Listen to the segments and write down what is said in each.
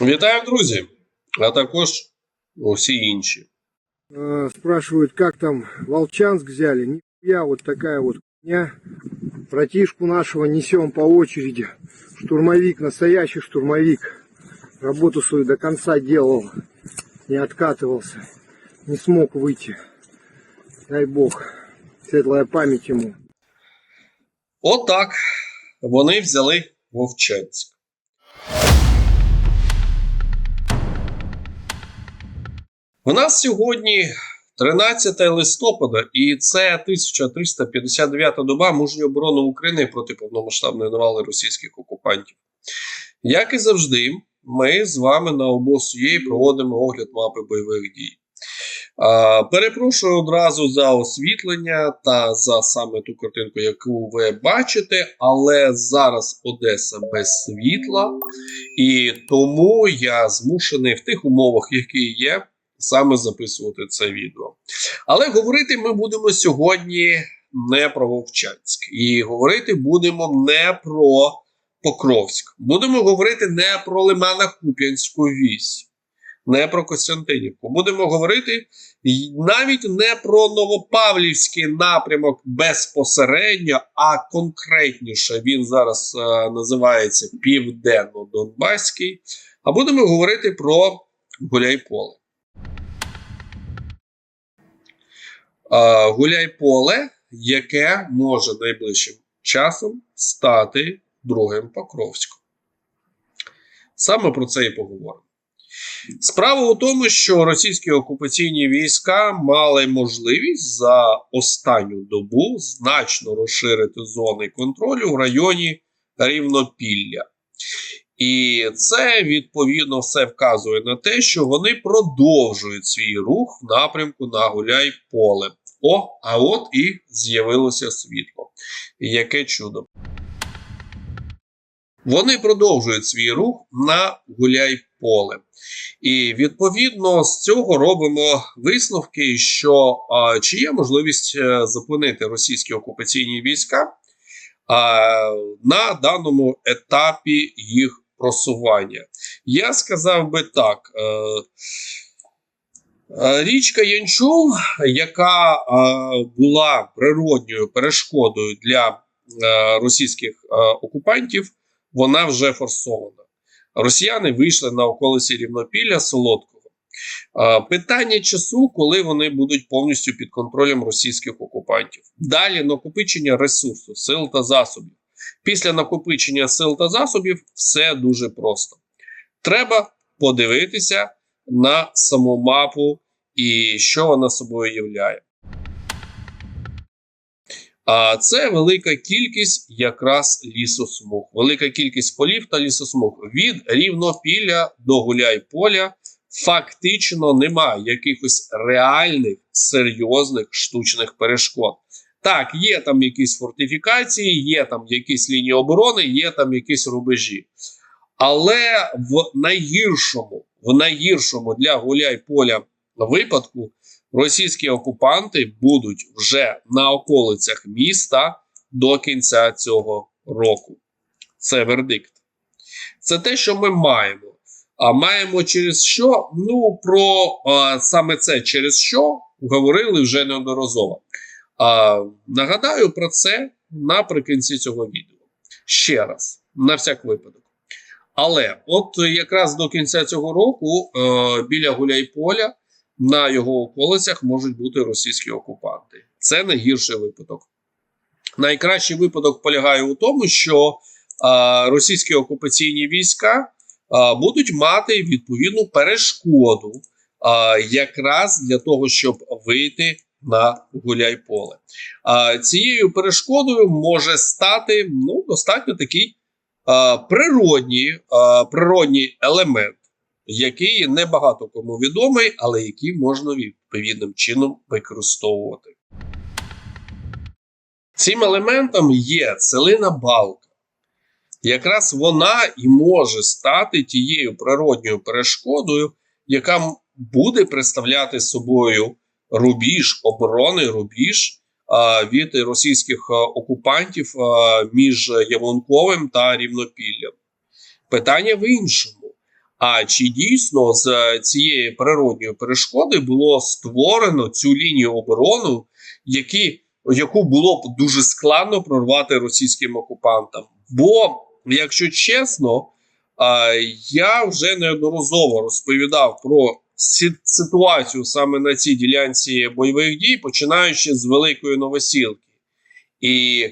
Вітаю, друзі, а також усі інші. Э, Спрашивают, как там Волчанск взяли. Нихуя, вот такая вот хуйня. Братишку нашего несем по очереди. Штурмовик, настоящий штурмовик. Работу свою до конца делал. Не откатывался. Не смог выйти. Дай бог. Светлая память ему. Отак вони взяли Вовчанськ. У нас сьогодні 13 листопада, і це 1359 доба мужньої оборони України проти повномасштабної навали російських окупантів. Як і завжди, ми з вами на обосує проводимо огляд мапи бойових дій. А, перепрошую одразу за освітлення та за саме ту картинку, яку ви бачите, але зараз Одеса без світла, і тому я змушений в тих умовах, які є, саме записувати це відео. Але говорити ми будемо сьогодні не про Вовчанськ, і говорити будемо не про Покровськ. Будемо говорити не про Лимана Куп'янську вісь, не про Костянтинівку. Будемо говорити навіть не про Новопавлівський напрямок безпосередньо, а конкретніше він зараз е, називається Південно-Донбаський. А будемо говорити про Гуляйполе. Е, Гуляйполе, яке може найближчим часом стати другим Покровськом. Саме про це і поговоримо. Справа у тому, що російські окупаційні війська мали можливість за останню добу значно розширити зони контролю в районі Рівнопілля. І це відповідно все вказує на те, що вони продовжують свій рух в напрямку на Гуляй-Поле. О, а от і з'явилося світло. Яке чудо. Вони продовжують свій рух на Гуляй-Поле. І відповідно з цього робимо висновки, що а, чи є можливість е, зупинити російські окупаційні війська а, на даному етапі їх просування. Я сказав би так. Е, е, Річка Янчул, яка е, була природньою перешкодою для е, російських е, окупантів, вона вже форсована. Росіяни вийшли на околиці рівнопілля Солодкого. Е, Питання часу, коли вони будуть повністю під контролем російських окупантів. Далі накопичення ресурсу, сил та засобів. Після накопичення сил та засобів все дуже просто. Треба подивитися на саму мапу і що вона собою являє. А це велика кількість якраз лісосмуг, велика кількість полів та лісосмуг. Від рівнопілля до гуляй-поля фактично немає якихось реальних серйозних штучних перешкод. Так, є там якісь фортифікації, є там якісь лінії оборони, є там якісь рубежі. Але в найгіршому, в найгіршому для гуляй-поля випадку російські окупанти будуть вже на околицях міста до кінця цього року. Це вердикт. Це те, що ми маємо. А маємо через що? Ну, про а, саме це через що говорили вже неодноразово. А, нагадаю про це наприкінці цього відео. Ще раз, на всяк випадок. Але от якраз до кінця цього року е, біля Гуляйполя на його околицях можуть бути російські окупанти. Це найгірший випадок. Найкращий випадок полягає у тому, що а, російські окупаційні війська а, будуть мати відповідну перешкоду а, якраз для того, щоб вийти на Гуляйполе. А, цією перешкодою може стати ну, достатньо такий а, природній, а, природній елемент який небагато кому відомий, але який можна відповідним чином використовувати. Цим елементом є целина балка. Якраз вона і може стати тією природньою перешкодою, яка буде представляти собою рубіж оборони, рубіж від російських окупантів між Яблунковим та Рівнопіллям. Питання в іншому. А чи дійсно з е, цієї природньої перешкоди було створено цю лінію оборони, які, яку було б дуже складно прорвати російським окупантам? Бо, якщо чесно, я вже неодноразово розповідав про ситуацію саме на цій ділянці бойових дій, починаючи з Великої Новосілки. І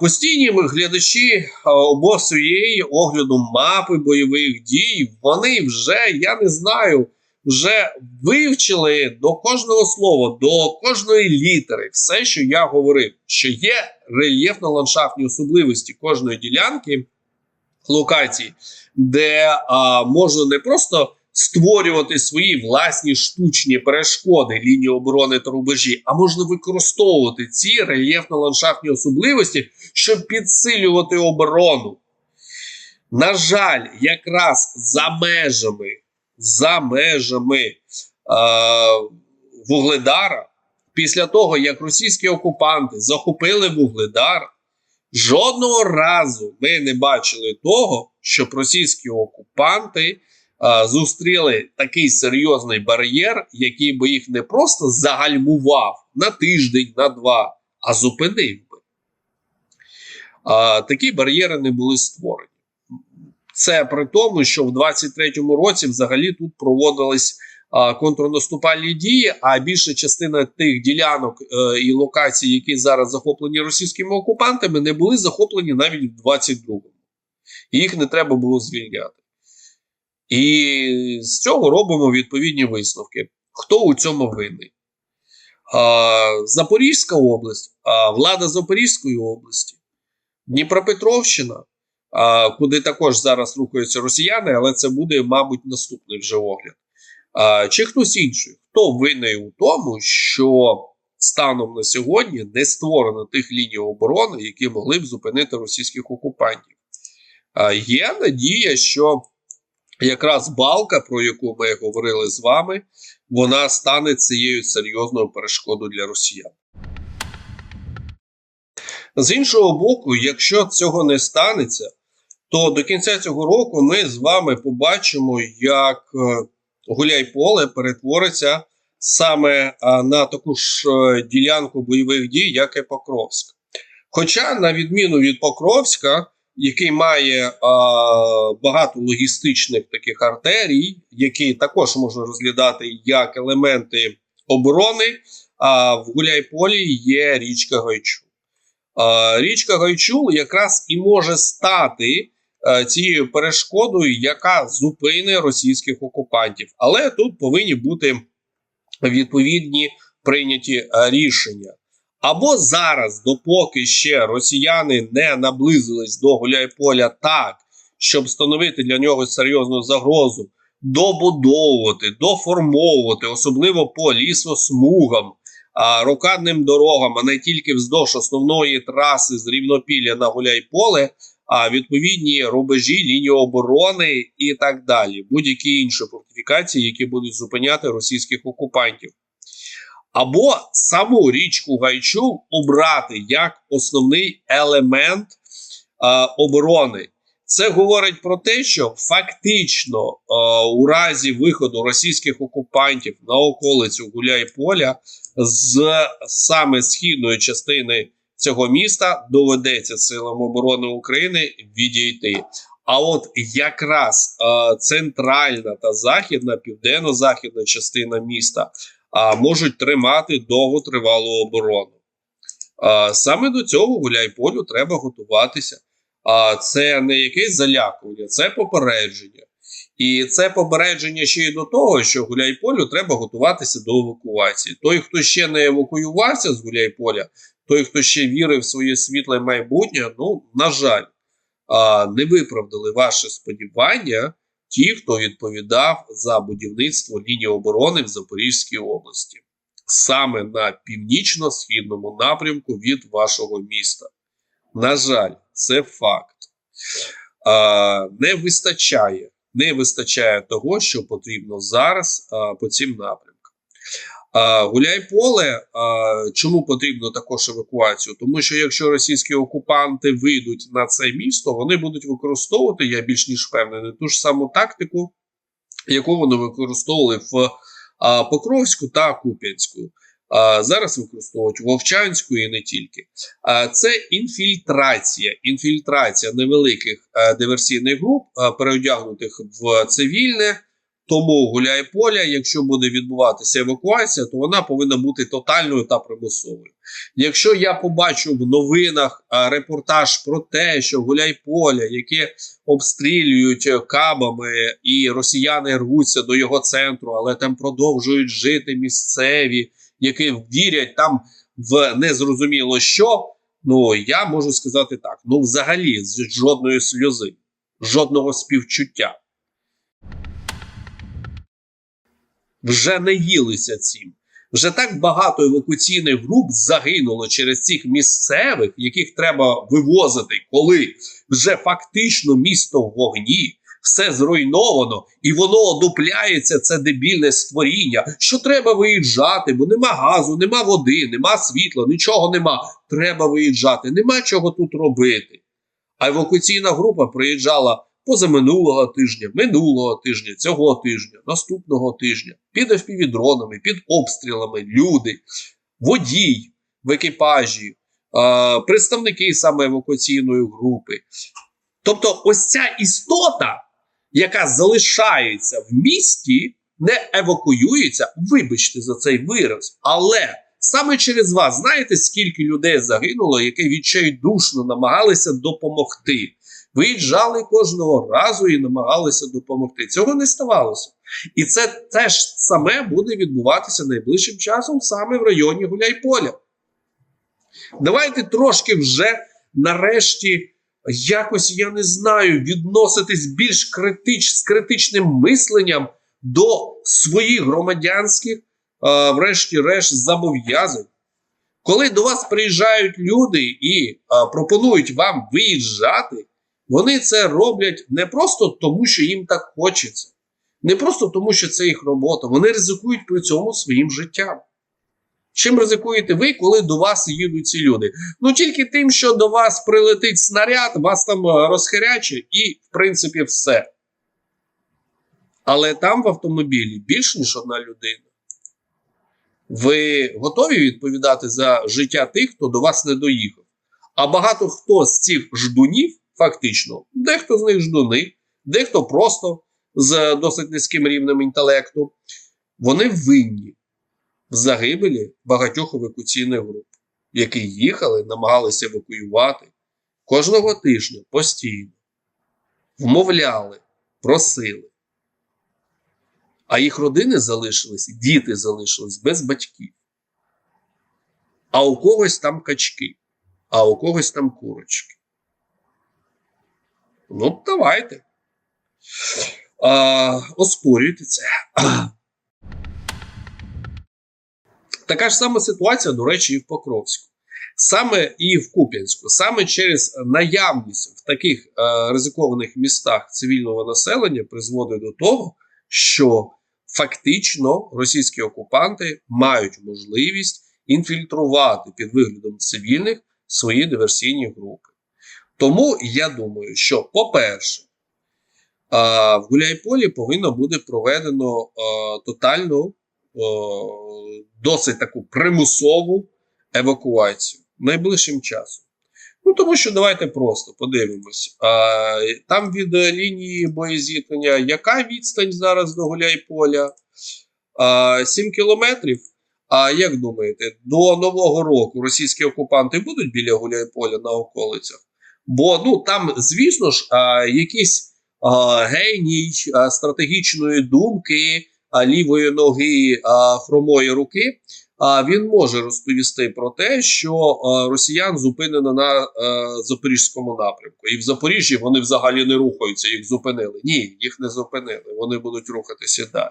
постійні глядачі а, обосуєї огляду мапи бойових дій, вони вже, я не знаю, вже вивчили до кожного слова, до кожної літери все, що я говорив, що є рельєфно-ландшафтні особливості кожної ділянки локації, де а, можна не просто створювати свої власні штучні перешкоди лінії оборони та рубежі, а можна використовувати ці рельєфно-ландшафтні особливості, щоб підсилювати оборону. На жаль, якраз за межами, за межами е, Вугледара, після того, як російські окупанти захопили Вугледар, жодного разу ми не бачили того, щоб російські окупанти зустріли такий серйозний бар'єр, який би їх не просто загальмував на тиждень, на два, а зупинив би. А, такі бар'єри не були створені. Це при тому, що в 23-му році взагалі тут проводились а, контрнаступальні дії, а більша частина тих ділянок е, і локацій, які зараз захоплені російськими окупантами, не були захоплені навіть в 22-му. І їх не треба було звільняти. І з цього робимо відповідні висновки. Хто у цьому винний? Запорізька область, влада Запорізької області, Дніпропетровщина, куди також зараз рухаються росіяни, але це буде, мабуть, наступний вже огляд. Чи хтось інший? Хто винний у тому, що станом на сьогодні не створено тих ліній оборони, які могли б зупинити російських окупантів? Є надія, що якраз балка, про яку ми говорили з вами, вона стане цією серйозною перешкодою для росіян. З іншого боку, якщо цього не станеться, то до кінця цього року ми з вами побачимо, як е, Гуляйполе перетвориться саме е, на таку ж е, ділянку бойових дій, як і Покровськ. Хоча, на відміну від Покровська, який має а, багато логістичних таких артерій, які також можна розглядати як елементи оборони, а в Гуляйполі є річка Гайчу. А, річка Гайчул якраз і може стати а, цією перешкодою, яка зупине російських окупантів. Але тут повинні бути відповідні прийняті рішення. Або зараз, допоки ще росіяни не наблизились до Гуляйполя так, щоб становити для нього серйозну загрозу, добудовувати, доформовувати, особливо по лісосмугам, а, рокадним дорогам, а не тільки вздовж основної траси з Рівнопілля на Гуляйполе, а відповідні рубежі, лінії оборони і так далі, будь-які інші фортифікації, які будуть зупиняти російських окупантів або саму річку Гайчу обрати як основний елемент е, оборони. Це говорить про те, що фактично е, у разі виходу російських окупантів на околицю Гуляйполя з саме східної частини цього міста доведеться силам оборони України відійти. А от якраз е, центральна та західна, південно-західна частина міста а, можуть тримати довготривалу оборону. А, саме до цього Гуляйполю треба готуватися. А це не якесь залякування, це попередження. І це попередження ще й до того, що Гуляйполю треба готуватися до евакуації. Той, хто ще не евакуювався з Гуляйполя, той, хто ще вірив в своє світле майбутнє, ну, на жаль, а, не виправдали ваші сподівання ті, хто відповідав за будівництво лінії оборони в Запорізькій області, саме на північно-східному напрямку від вашого міста. На жаль, це факт. А, не вистачає, не вистачає того, що потрібно зараз а, по цим напрямкам. Гуляй поле. Чому потрібно також евакуацію? Тому що якщо російські окупанти вийдуть на це місто, вони будуть використовувати, я більш ніж впевнений, ту ж саму тактику, яку вони використовували в Покровську та Куп'янську. Зараз використовують Вовчанську і не тільки. Це інфільтрація, інфільтрація невеликих диверсійних груп, переодягнутих в цивільне. Тому гуляє поля, якщо буде відбуватися евакуація, то вона повинна бути тотальною та примусовою. Якщо я побачу в новинах репортаж про те, що гуляй поля, яке обстрілюють е, кабами, і росіяни рвуться до його центру, але там продовжують жити місцеві, які вірять там в незрозуміло що. Ну я можу сказати так: ну, взагалі, з жодної сльози, жодного співчуття. Вже не їлися цим. Вже так багато евакуаційних груп загинуло через цих місцевих, яких треба вивозити, коли вже фактично місто в вогні, все зруйновано, і воно одупляється, це дебільне створіння. Що треба виїжджати, бо нема газу, нема води, нема світла, нічого нема. Треба виїжджати, нема чого тут робити. А евакуаційна група приїжджала позаминулого тижня, минулого тижня, цього тижня, наступного тижня, під FPV-дронами, під обстрілами, люди, водій в екіпажі, представники саме евакуаційної групи. Тобто, ось ця істота, яка залишається в місті, не евакуюється, вибачте за цей вираз, але саме через вас знаєте, скільки людей загинуло, які відчайдушно намагалися допомогти. Виїжджали кожного разу і намагалися допомогти. Цього не ставалося. І це теж саме буде відбуватися найближчим часом саме в районі Гуляйполя. Давайте трошки вже нарешті якось, я не знаю, відноситись більш критич, з критичним мисленням до своїх громадянських, а, врешті-решт, зобов'язань. Коли до вас приїжджають люди і а, пропонують вам виїжджати, вони це роблять не просто тому, що їм так хочеться, не просто тому, що це їх робота. Вони ризикують при цьому своїм життям. Чим ризикуєте ви, коли до вас їдуть ці люди? Ну тільки тим, що до вас прилетить снаряд, вас там е, розхиряче, і, в принципі, все. Але там в автомобілі більш ніж одна людина. Ви готові відповідати за життя тих, хто до вас не доїхав? А багато хто з цих ждунів, фактично, дехто з них ждуни, дехто просто з досить низьким рівнем інтелекту, вони винні в загибелі багатьох евакуаційних груп, які їхали, намагалися евакуювати кожного тижня постійно, вмовляли, просили. А їх родини залишились, діти залишились без батьків. А у когось там качки, а у когось там курочки. Ну, давайте. А, оспорюйте це. Така ж сама ситуація, до речі, і в Покровську. Саме і в Куп'янську, саме через наявність в таких е, ризикованих містах цивільного населення призводить до того, що фактично російські окупанти мають можливість інфільтрувати під виглядом цивільних свої диверсійні групи. Тому я думаю, що, по-перше, в Гуляйполі повинно буде проведено тотальну, досить таку примусову евакуацію найближчим часом. Ну, тому що давайте просто подивимось. Там від лінії боєзіткнення яка відстань зараз до Гуляйполя? А, 7 кілометрів. А як думаєте, до Нового року російські окупанти будуть біля Гуляйполя на околицях? Бо ну там, звісно ж, якийсь геній стратегічної думки, лівої ноги, хромої руки. А він може розповісти про те, що росіян зупинено на е, запорізькому напрямку, і в Запоріжжі вони взагалі не рухаються, їх зупинили. Ні, їх не зупинили. Вони будуть рухатися далі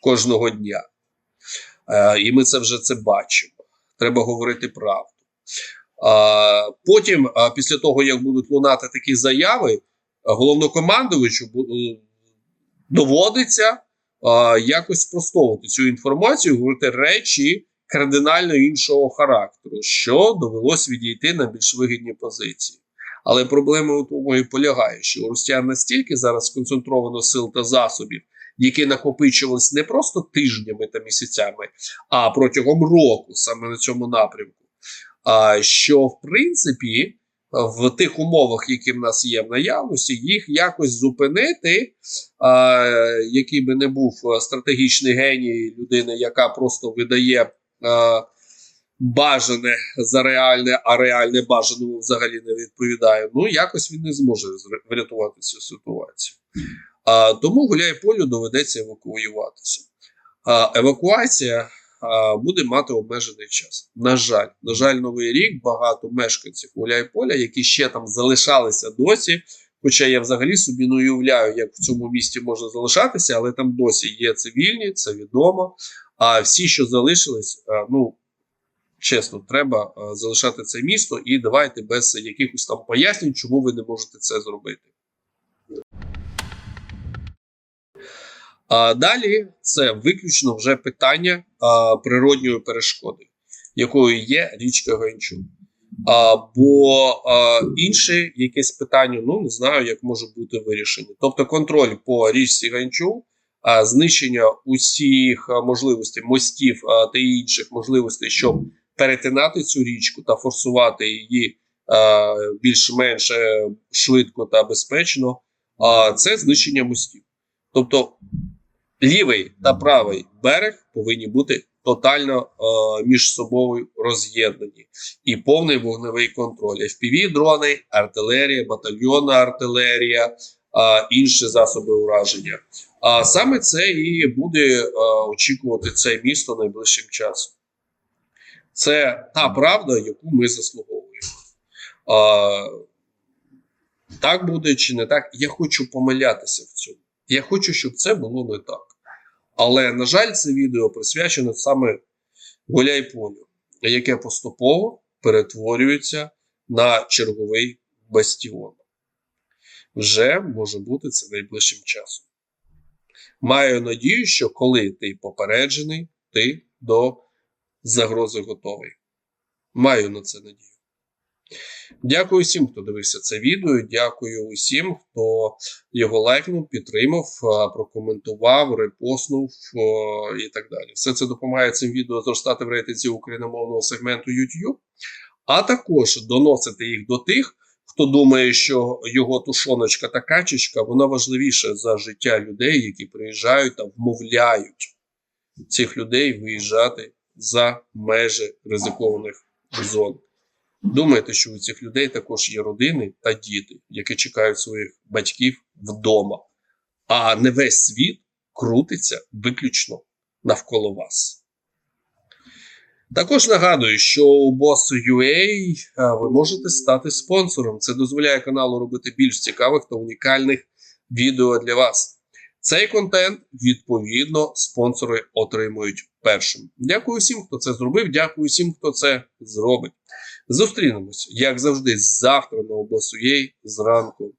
кожного дня. Е, і ми це вже це бачимо. Треба говорити правду. Потім, після того, як будуть лунати такі заяви, головнокомандувачу е, доводиться якось спростовувати цю інформацію, говорити речі кардинально іншого характеру, що довелось відійти на більш вигідні позиції. Але проблема у тому і полягає, що у росіян настільки зараз сконцентровано сил та засобів, які накопичувались не просто тижнями та місяцями, а протягом року саме на цьому напрямку. Що в принципі в тих умовах, які в нас є в наявності, їх якось зупинити, який би не був стратегічний геній людини, яка просто видає бажане за реальне, а реальне бажаному взагалі не відповідає. Ну якось він не зможе врятувати цю ситуацію. Тому гуляй полю доведеться евакуюватися. Евакуація буде мати обмежений час. На жаль, на жаль, новий рік багато мешканців Гуляйполя, які ще там залишалися досі. Хоча я взагалі собі не уявляю, як в цьому місті можна залишатися, але там досі є цивільні, це відомо. А всі, що залишились, ну чесно, треба залишати це місто і давайте без якихось там пояснень, чому ви не можете це зробити. А далі це виключно вже питання а, природньої перешкоди, якою є річка Ганчук. А, бо а, інше якесь питання, ну не знаю, як може бути вирішено. Тобто контроль по річці Ганчук, а, знищення усіх можливостей, мостів а, та інших можливостей, щоб перетинати цю річку та форсувати її більш-менш е, швидко та безпечно, а, це знищення мостів. Тобто лівий та правий берег повинні бути тотально е, між собою роз'єднані і повний вогневий контроль. fpv дрони, артилерія, батальйонна артилерія, е, інші засоби ураження. А саме це і буде е, очікувати це місто найближчим часом. Це та правда, яку ми заслуговуємо. Е, так буде чи не так? Я хочу помилятися в цьому. Я хочу, щоб це було не так. Але, на жаль, це відео присвячено саме Гуляйполю, яке поступово перетворюється на черговий бастіон. Вже може бути це найближчим часом. Маю надію, що коли ти попереджений, ти до загрози готовий. Маю на це надію. Дякую всім, хто дивився це відео. Дякую усім, хто його лайкнув, підтримав, прокоментував, репостнув і так далі. Все це допомагає цим відео зростати в рейтинзі україномовного сегменту YouTube, а також доносити їх до тих, хто думає, що його тушоночка та качечка вона важливіша за життя людей, які приїжджають та вмовляють цих людей виїжджати за межі ризикованих зон. Думайте, що у цих людей також є родини та діти, які чекають своїх батьків вдома, а не весь світ крутиться виключно навколо вас. Також нагадую, що у Boss.ua а, ви можете стати спонсором. Це дозволяє каналу робити більш цікавих та унікальних відео для вас. Цей контент, відповідно, спонсори отримують першим. Дякую всім, хто це зробив. Дякую всім, хто це зробить. Зустрінемось, як завжди, завтра на обосуєй зранку.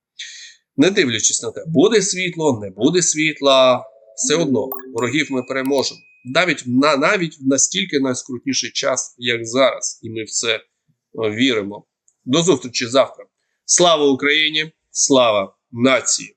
Не дивлячись на те, буде світло, не буде світла, все одно ворогів ми переможемо. Навіть на навіть в настільки найскрутніший час, як зараз, і ми в це віримо. До зустрічі завтра. Слава Україні! Слава нації!